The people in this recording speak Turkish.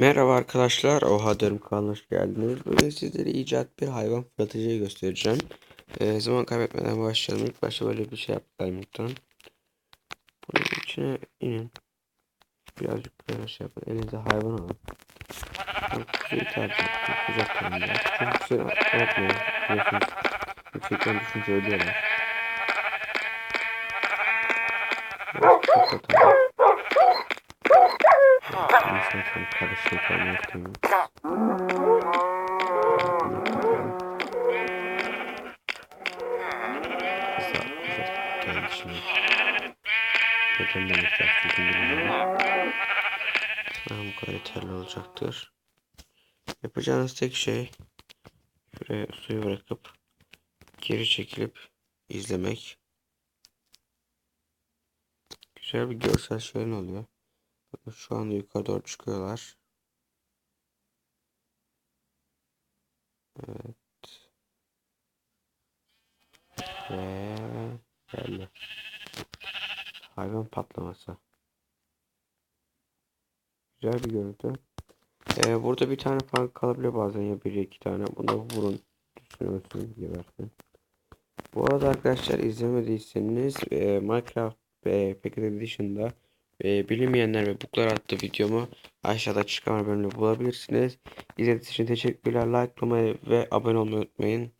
Merhaba arkadaşlar, Oha Diyorum kanalına hoş geldiniz. Bugün sizlere icat bir hayvan fırlatıcıyı göstereceğim. Ee, zaman kaybetmeden başlayalım. İlk başta böyle bir şey yapalım lütfen. Bunun içine inin. Birazcık böyle şey yapın. Elinize hayvan alın. Ben kuzuyu tercih ettim. Atalım ya. Çünkü kuzu yapmayın. Biliyorsunuz yüksekten düşünce ölüyorlar. Biraz çok tam karışık istemiyorum. Kısa geldi şimdi. Neden demek yaptım bilmiyorum. Tamam bu kadar yeterli olacaktır. Yapacağınız tek şey şuraya suyu bırakıp geri çekilip izlemek. Güzel bir görsel şölen oluyor. Şu anda yukarı doğru çıkıyorlar. Evet. Ve geldi. Hayvan patlaması. Güzel bir görüntü. Ee, burada bir tane falan kalabiliyor bazen ya bir iki tane. Buna vurun. Düşünüyorsun gebersin. Bu arada arkadaşlar izlemediyseniz e, Minecraft e, Pocket Edition'da e, bilinmeyenler ve buklar adlı videomu aşağıda çıkan bölümde bulabilirsiniz. İzlediğiniz için teşekkürler. Likelamayı ve abone olmayı unutmayın.